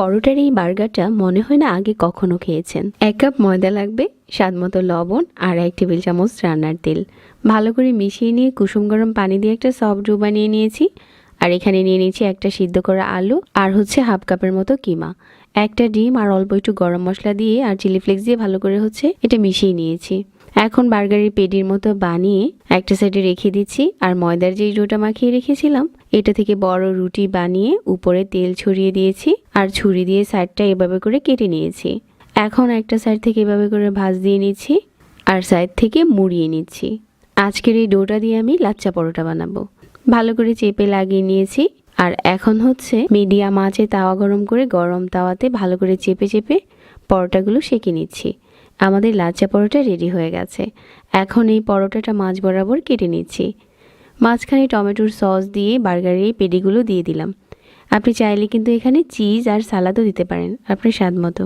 পরোটার এই বার্গারটা মনে হয় না আগে কখনো খেয়েছেন। এক কাপ ময়দা লাগবে, স্বাদ মতো লবণ আর এক টেবিল চামচ রান্নার তেল। ভালো করে মিশিয়ে নিয়ে কুসুম গরম পানি দিয়ে একটা সফট ডো বানিয়ে নিয়েছি। আর এখানে নিয়ে নিয়েছি একটা সিদ্ধ করা আলু আর হচ্ছে হাফ কাপের মতো কিমা। একটা ডিম আর অল্প একটু গরম মশলা দিয়ে আর চিলি ফ্লেক্স দিয়ে ভালো করে হচ্ছে এটা মিশিয়ে নিয়েছি। এখন বার্গারের পেডির মতো বানিয়ে একটা সাইডে রেখে দিচ্ছি আর ময়দার যেই ডোটা মাখিয়ে রেখেছিলাম এটা থেকে বড় রুটি বানিয়ে উপরে তেল ছড়িয়ে দিয়েছি আর ছুরি দিয়ে সাইডটা এভাবে করে কেটে নিয়েছি। এখন একটা সাইড থেকে এভাবে করে ভাজ দিয়ে নিচ্ছি আর সাইড থেকে মুড়িয়ে নিচ্ছি। আজকের এই ডোটা দিয়ে আমি লাচ্চা পরোটা বানাবো। ভালো করে চেপে লাগিয়ে নিয়েছি আর এখন হচ্ছে মিডিয়াম আঁচে তাওয়া গরম করে গরম তাওয়াতে ভালো করে চেপে চেপে পরোটাগুলো সেঁকে নিচ্ছি। আমাদের লাচ্চা পরোটা রেডি হয়ে গেছে। এখন এই পরোটাটা মাছ বরাবর কেটে নিচ্ছি। মাঝখানে টমেটোর সস দিয়ে, বার্গারের এই পেডিগুলো দিয়ে দিলাম। আপনি চাইলে কিন্তু এখানে চিজ আর সালাদও দিতে পারেন, আপনার স্বাদ মতো।